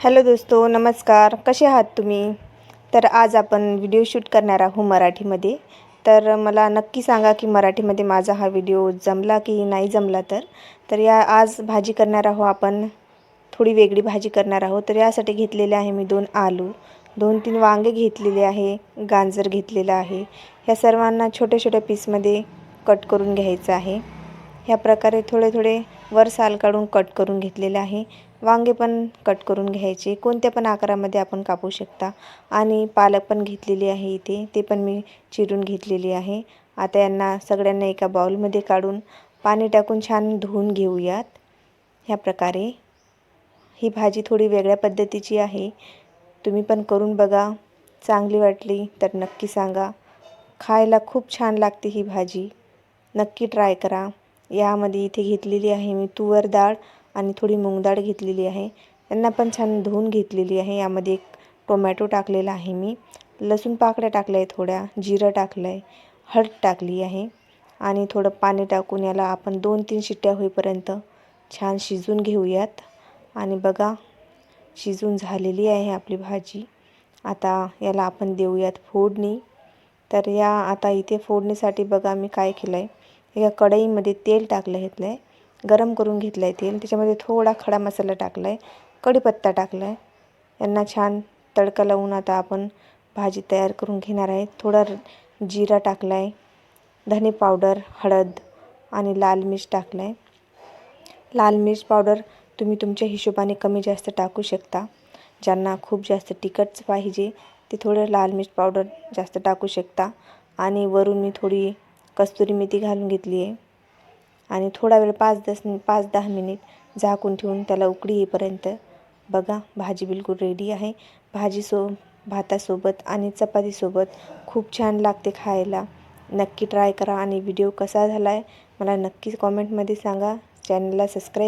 Hello दोस्तो नमस्कार. कसे आहात तुम्ही? तर आज आपण व्हिडिओ शूट करणार आहोत मराठीमध्ये. तर मला नक्की सांगा की मराठीमध्ये माझा हा व्हिडिओ जमला की नाही जमला तर. तर या आज भाजी करणार आहोत आपण. थोडी वेगळी भाजी करणार आहोत. तर यासाठी घेतलेले आहे मी दोन आलू. दोन तीन वांगे घेतलेले आहे. गाजर घेतलेलं आहे. ह्या सर्वांना छोट्या छोट्या पीसमध्ये कट करून घ्यायचं आहे. ह्या प्रकारे थोडे थोडे वर साल काढून कट करून घेतलेले आहे. वांगे पण कट करून घ्यायचे. कोणत्या पण आकारामध्ये आपण कापू शकता. आणि पालक पण घेतलेली आहे इथे. ते पण मी चिरून घेतलेली आहे. आता यांना सगळ्यांना एका बाउलमध्ये काढून पाणी टाकून छान धुवून घेऊयात. ह्या प्रकारे. ही भाजी थोडी वेगळ्या पद्धतीची आहे. तुम्ही पण करून बघा. चांगली वाटली तर नक्की सांगा. खायला खूप छान लागते ही भाजी. नक्की ट्राय करा. यामध्ये इथे घेतलेली आहे मी तुवर डाळ आणि थोडी मूग डाळ घेतलेली आहे. त्यांना पण छान धुवून घेतलेली आहे. यामध्ये एक टोमॅटो टाकलेला आहे मी. लसूण पाकळ्या टाकल्या आहे थोड्या जिरं टाकलं आहे हळद टाकली आहे. आणि थोडं पाणी टाकून याला आपण दोन तीन शिट्ट्या होईपर्यंत छान शिजून घेऊयात. आणि बघा शिजून झालेली आहे आपली भाजी. आता याला आपण देऊयात फोडणी. तर या आता इथे फोडणीसाठी बघा मी काय केलं आहे एका कढईमध्ये तेल टाकलं घेतलं आहे गरम करून घेतलं आहे तेल. त्याच्यामध्ये थोडा खडा मसाला टाकला आहे कढीपत्ता टाकला आहे यांना छान तडका लावून आता आपण भाजी तयार करून घेणार आहे. थोडा जिरा टाकला आहे धने पावडर हळद आणि लाल मिर्च टाकलं आहे लाल मिर्च पावडर तुम्ही तुमच्या हिशोबाने कमी जास्त टाकू शकता. ज्यांना खूप जास्त तिखट पाहिजे ते थोडं लाल मिर्च पावडर जास्त टाकू शकता. आणि वरून मी थोडी कस्तुरी मेथी घालून घेतली आहे. आणि थोडा वेळ पाच दस पाच दहा मिनिट झाकून ठेवून त्याला उकडी येईपर्यंत बघा भाजी बिलकुल रेडी आहे. भाजी सो भातासोबत आणि चपातीसोबत खूप छान लागते खायला. नक्की ट्राय करा आणि व्हिडिओ कसा झाला आहे मला नक्कीच कॉमेंटमध्ये सांगा. चॅनलला सबस्क्राईब